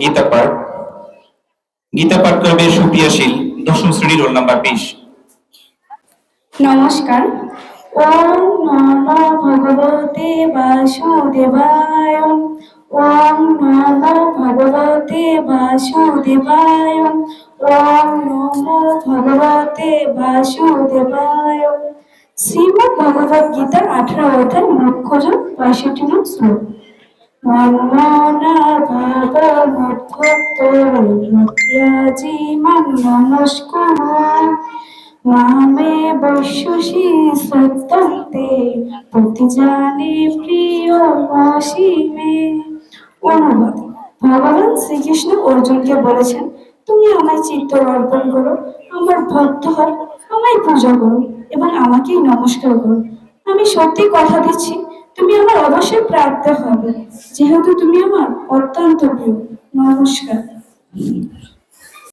গীতা পাঠ। গীতা পাঠ করবে সুপ্রিয়াশীল, দশম শ্রেণি রোল নাম্বার বিশ। নমস্কার। ওম নমো ভগবতে বাসুদেবায়। ওম নমো ভগবতে বাসুদেবায়। ওম নমো ভগবতে বাসুদেবায়। শ্রীমদ্ ভগবদ গীতার আঠারো অধ্যায় মুখ্যজন পঁয়ষট্টি নং শ্লোক। মন্মনা ভাব নমস্কার। মামে বৈশ্বসী সত্যন্তে প্রতিজানে প্রিয় মে। অনুবাদ, ভগবান শ্রীকৃষ্ণ অর্জুনকে বলেছেন, তুমি আমায় চিত্ত অর্পণ করো, আমার ভক্ত হও, আমায় পূজা করো এবং আমাকেই নমস্কার করো। আমি সত্যি কথা দিচ্ছি, তুমি আমার অবশ্যই প্রাপ্ত হবে। যেহেতু তুমি আমার অত্যন্ত প্রিয়, নমস্কার। Mm-hmm.